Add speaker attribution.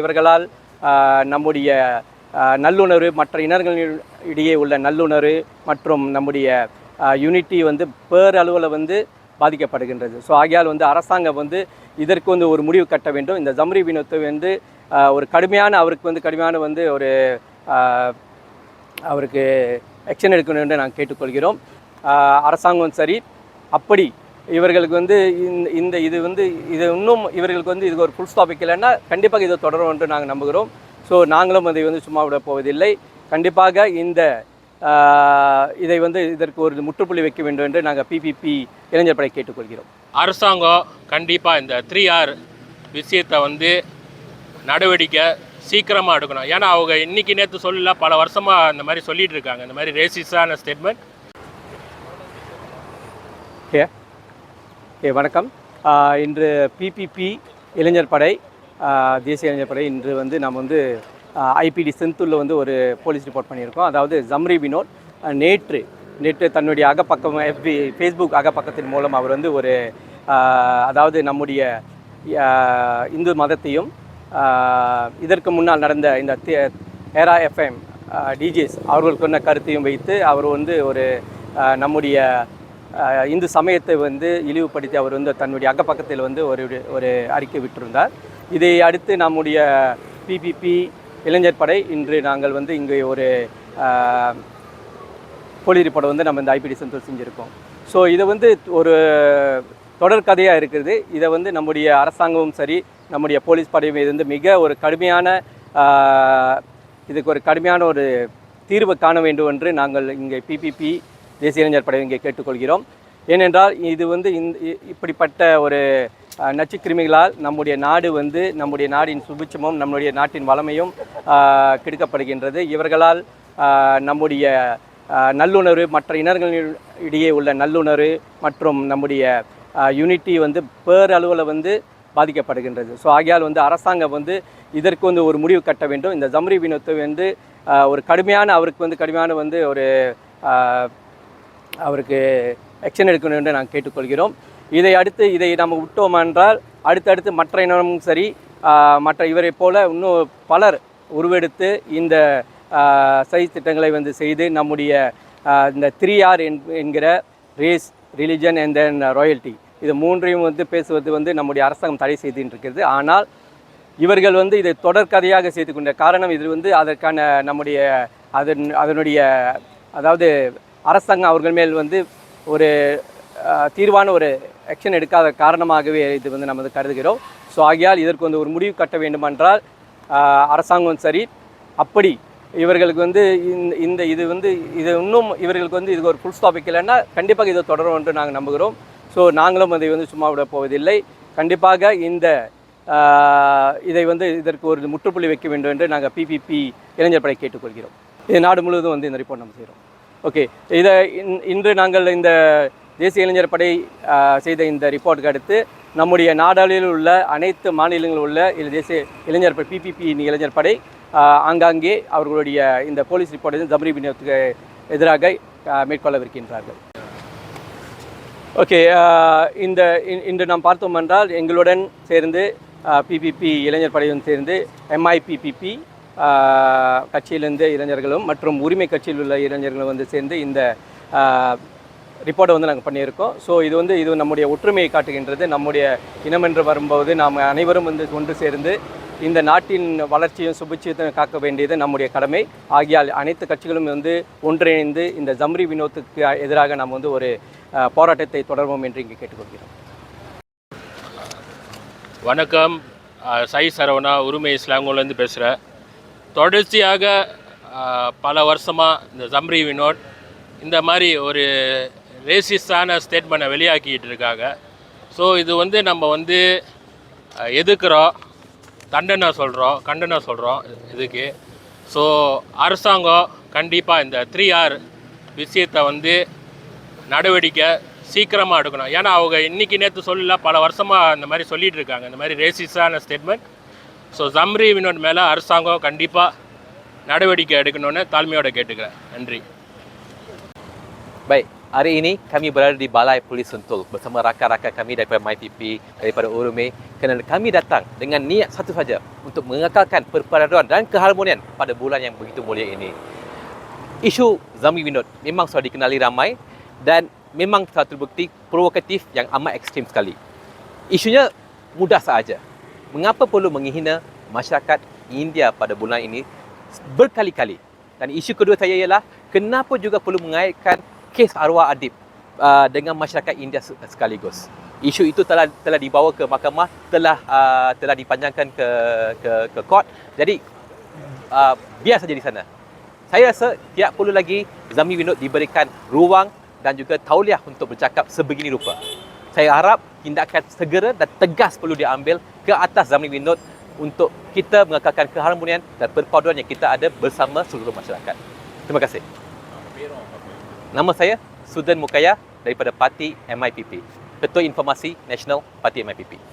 Speaker 1: இவர்களால் நம்முடைய நல்லுணர்வு மற்ற இனர்களின் இடையே உள்ள நல்லுணர்வு மற்றும் நம்முடைய யூனிட்டி வந்து பேரளவில் வந்து பாதிக்கப்படுகின்றது. ஸோ ஆகையால் வந்து அரசாங்கம் வந்து இதற்கு வந்து ஒரு முடிவு கட்ட வேண்டும். இந்த ஜம்ரி வினோத்தை வந்து ஒரு கடுமையான அவருக்கு வந்து கடுமையான வந்து ஒரு அவருக்கு ஆக்ஷன் எடுக்கணும் என்று நாங்கள் கேட்டுக்கொள்கிறோம். அரசாங்கம் சரி. அப்படி இவர்களுக்கு வந்து இந்த இந்த இது வந்து இது இன்னும் இவர்களுக்கு வந்து இது ஒரு ஃபுல் ஸ்டாப் வைக்கலைன்னா கண்டிப்பாக இதை தொடரும் என்று நாங்கள் நம்புகிறோம். ஸோ நாங்களும் அதை வந்து சும்மா விட போவதில்லை. கண்டிப்பாக இந்த இதை வந்து இதற்கு ஒரு முற்றுப்புள்ளி வைக்க வேண்டும் என்று நாங்கள் பிபிபி இளைஞர் படை கேட்டுக்கொள்கிறோம்.
Speaker 2: அரசாங்கம் கண்டிப்பாக இந்த த்ரீ ஆர் விஷயத்தை வந்து நடவடிக்கை சீக்கிரமாக எடுக்கணும். ஏன்னா அவங்க இன்றைக்கி நேற்று சொல்லல பல வருஷமாக இந்த மாதிரி சொல்லிகிட்டு இருக்காங்க. இந்த மாதிரி ரேசிஸான ஸ்டேட்மெண்ட்
Speaker 1: ஓகே ஓகே வணக்கம். இன்று பிபிபி இளைஞர் படை தேசிய இளைஞர் படை இன்று வந்து நாம் வந்து ஐபிடி செந்தூரில் வந்து ஒரு போலீஸ் ரிப்போர்ட் பண்ணியிருக்கோம். அதாவது ஜம்ரி வினோத் நேற்று நேற்று தன்னுடைய அகப்பக்கம் எஃபி ஃபேஸ்புக் அகப்பக்கத்தின் மூலம் அவர் வந்து ஒரு அதாவது நம்முடைய இந்து மதத்தையும் இதற்கு முன்னால் நடந்த இந்த தே- ஏரா எஃப்எம் டிஜேஸ் அவர்களுக்கு கருத்தையும் வைத்து அவர் வந்து ஒரு நம்முடைய இந்து சமயத்தை வந்து இழிவுபடுத்தி அவர் வந்து தன்னுடைய அக்கப்பக்கத்தில் வந்து ஒரு ஒரு அறிக்கை விட்டிருந்தார். இதை அடுத்து நம்முடைய பிபிபி இளைஞர் படை இன்று நாங்கள் வந்து இங்கே ஒரு போலீரி படம் வந்து நம்ம இந்த ஐபிடி சென்டர் செஞ்சுருக்கோம். ஸோ இது வந்து ஒரு தொடர்கதையாக இருக்கிறது இதை வந்து நம்முடைய அரசாங்கமும் சரி நம்முடைய போலீஸ் படையும் இது வந்து மிக ஒரு கடுமையான இதுக்கு ஒரு கடுமையான ஒரு தீர்வு காண வேண்டும் என்று நாங்கள் இங்கே பிபிபி தேசிய இளைஞர் படை இங்கே கேட்டுக்கொள்கிறோம். ஏனென்றால் இது வந்து இந்த இ- இப்படிப்பட்ட ஒரு நச்சுக்கிருமிகளால் கிருமிகளால் நம்முடைய நாடு வந்து நம்முடைய நாடின் சுபிட்சமும் நம்முடைய நாட்டின் வளமையும் கெடுக்கப்படுகின்றது. இவர்களால் நம்முடைய நல்லுணர்வு மற்ற இனர்களின் இடையே உள்ள நல்லுணர்வு மற்றும் நம்முடைய யூனிட்டி வந்து பேரளவில் வந்து பாதிக்கப்படுகின்றது. ஸோ ஆகையால் வந்து அரசாங்கம் வந்து இதற்கு வந்து ஒரு முடிவு கட்ட வேண்டும். இந்த ஜம்ரி வினோத்தை வந்து ஒரு கடுமையான அவருக்கு வந்து கடுமையான வந்து ஒரு அவருக்கு ஆக்ஷன் எடுக்கணும் என்று நாங்கள் கேட்டுக்கொள்கிறோம். இதை அடுத்து இதை நம்ம விட்டோம் என்றால் அடுத்தடுத்து மற்ற இனமும் சரி மற்ற இவரைப் போல இன்னும் பலர் உருவெடுத்து இந்த சதி திட்டங்களை வந்து செய்து நம்முடைய இந்த த்ரீ ஆர் என்கிற race religion and then royalty இது மூன்றையும் வந்து பேசுவது வந்து நம்முடைய அரசாங்கம் தடை செய்துட்டு இருக்கிறது. ஆனால் இவர்கள் வந்து இதை தொடர்கதையாக செய்து கொண்ட காரணம் இது வந்து அதற்கான நம்முடைய அதன் அதனுடைய அதாவது அரசாங்கம் அவர்கள் மேல் வந்து ஒரு தீர்வான ஒரு ஆக்ஷன் எடுக்காத காரணமாகவே இது வந்து நமது கருதுகிறோம். ஸோ ஆகையால் இதற்கு வந்து ஒரு முடிவு கட்ட வேண்டுமென்றால் அரசாங்கம் சரி. அப்படி இவர்களுக்கு வந்து இந்த இந்த இது வந்து இது இன்னும் இவர்களுக்கு வந்து இது ஒரு ஃபுல் ஸ்டாப் வைக்கலைன்னா கண்டிப்பாக இதை தொடரும் என்று நாங்கள் நம்புகிறோம். ஸோ நாங்களும் அதை வந்து சும்மா விட போவதில்லை. கண்டிப்பாக இந்த இதை வந்து இதற்கு ஒரு முற்றுப்புள்ளி வைக்க வேண்டும் என்று நாங்கள் பிபிபி இளைஞர் படை கேட்டுக்கொள்கிறோம். இது நாடு முழுவதும் வந்து இந்த ரிப்போர்ட் நம்ம செய்கிறோம். ஓகே இதை இன்- இன்று நாங்கள் இந்த தேசிய இளைஞர் படை செய்த இந்த ரிப்போர்ட்டுக்கு அடுத்து நம்முடைய நாடாளில் உள்ள அனைத்து மாநிலங்களில் உள்ள தேசிய இளைஞர் படை பிபிபி இளைஞர் படை ஆங்காங்கே அவர்களுடைய இந்த போலீஸ் ரிப்போர்ட்டை ஜம்ரி விநியோகத்துக்கு எதிராக மேற்கொள்ளவிருக்கின்றார்கள். ஓகே இந்த இன்- இன்று நாம் பார்த்தோம் என்றால் எங்களுடன் சேர்ந்து பிபிபி இளைஞர் படையுடன் சேர்ந்து எம்ஐபிபிபி கட்சியிலிருந்து இளைஞர்களும் மற்றும் உரிமை கட்சியில் உள்ள இளைஞர்களும் வந்து சேர்ந்து இந்த ரிப்போர்ட்டை வந்து நாங்கள் பண்ணியிருக்கோம். ஸோ இது வந்து இது நம்முடைய ஒற்றுமையை காட்டுகின்றது. நம்முடைய இனம் என்று வரும்போது நாம் அனைவரும் வந்து ஒன்று சேர்ந்து இந்த நாட்டின் வளர்ச்சியும் சுபிட்சியத்தையும் காக்க வேண்டியது நம்முடைய கடமை. ஆகியால் அனைத்து கட்சிகளும் வந்து ஒன்றிணைந்து இந்த ஜம்ரி வினோத்துக்கு எதிராக நாம் வந்து ஒரு போராட்டத்தை தொடர்வோம் என்று இங்கே கேட்டுக்கொள்கிறோம்.
Speaker 2: வணக்கம். சை சரவணா உரிமை இஸ்லாங்கூர்லேருந்து பேசுகிறேன் தொடர்ச்சியாக பல வருஷமாக இந்த ஜம்ரி வினோட் இந்த மாதிரி ஒரு ரேசிஸ்டான ஸ்டேட்மெண்ட்டை வெளியாக்கிட்டு இருக்காங்க. ஸோ இது வந்து நம்ம வந்து எதுக்குறோம்? தண்டனை சொல்கிறோம் கண்டனை சொல்கிறோம் இதுக்கு. ஸோ அரசாங்கம் கண்டிப்பாக இந்த த்ரீ ஆர் விஷயத்தை வந்து நடவடிக்கை சீக்கிரமாக எடுக்கணும். ஏன்னா அவங்க இன்றைக்கி நேற்று சொல்லல பல வருஷமாக இந்த மாதிரி சொல்லிகிட்டு இருக்காங்க. இந்த மாதிரி ரேசிஸான ஸ்டேட்மெண்ட் ஸோ ஜம்ரி வினோட் மேலே அரசாங்கம் கண்டிப்பாக நடவடிக்கை எடுக்கணும்னு தாழ்மையோட கேட்டுக்கிறேன் நன்றி
Speaker 1: bye
Speaker 3: Hari ini kami berada di Balai Polis Sentul bersama rakan-rakan kami daripada MyPP, daripada Urume kerana kami datang dengan niat satu saja untuk mengekalkan perpaduan dan keharmonian pada bulan yang begitu mulia ini. Isu Zami Winod memang sudah dikenali ramai dan memang telah terbukti provokatif yang amat ekstrim sekali. Isunya mudah sahaja. Mengapa perlu menghina masyarakat India pada bulan ini berkali-kali? Dan isu kedua saya ialah kenapa juga perlu mengaitkan kes arwah adib uh, dengan masyarakat India se- sekaligus. Isu itu telah telah dibawa ke mahkamah, telah uh, telah dipanjangkan ke ke ke court. Jadi uh, biar saja di sana. Saya rasa tidak perlu lagi Zami Winod diberikan ruang dan juga tauliah untuk bercakap sebegini rupa. Saya harap tindakan segera dan tegas perlu diambil ke atas Zami Winod untuk kita mengekalkan keharmonian dan perpaduan yang kita ada bersama seluruh masyarakat. Terima kasih. Nama saya Sudan Mukaya daripada Parti MIPP, Ketua Informasi Nasional Parti MIPP.